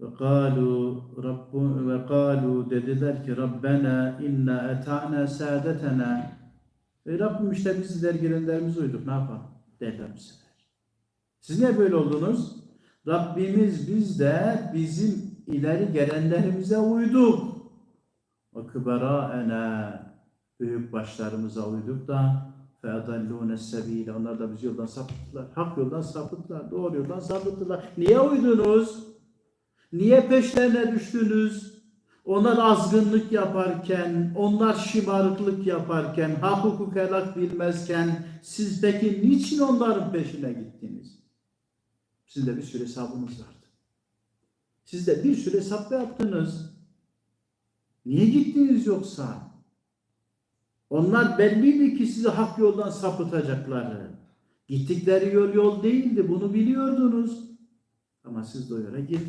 Ve kalu Rabbu ve kalu dediler ki Rabbena inna eta'na saadetena e Rabbim işte biz dergilenlerimize uyduk ne yapalım derler bu sefer. Siz niye böyle oldunuz? Rabbimiz biz de bizim ileri gelenlerimize uyduk. O kıbaraena büyük başlarımıza uyduk da فَاَضَلُّونَ sebile Onlar da bizi yoldan sapıttılar. Hak yoldan sapıttılar. Doğru yoldan sapıttılar. Niye uydunuz? Niye peşlerine düştünüz? Onlar azgınlık yaparken, onlar şımarıklık yaparken, hak hukuk helak bilmezken siz peki niçin onların peşine gittiniz? Sizde bir sürü hesabınız vardı. Siz de bir sürü hesap yaptınız. Niye gittiniz yoksa? Onlar belliydi ki sizi hak yoldan sapıtacakları. Gittikleri yol yol değildi. Bunu biliyordunuz. Ama siz de o yola girdiniz.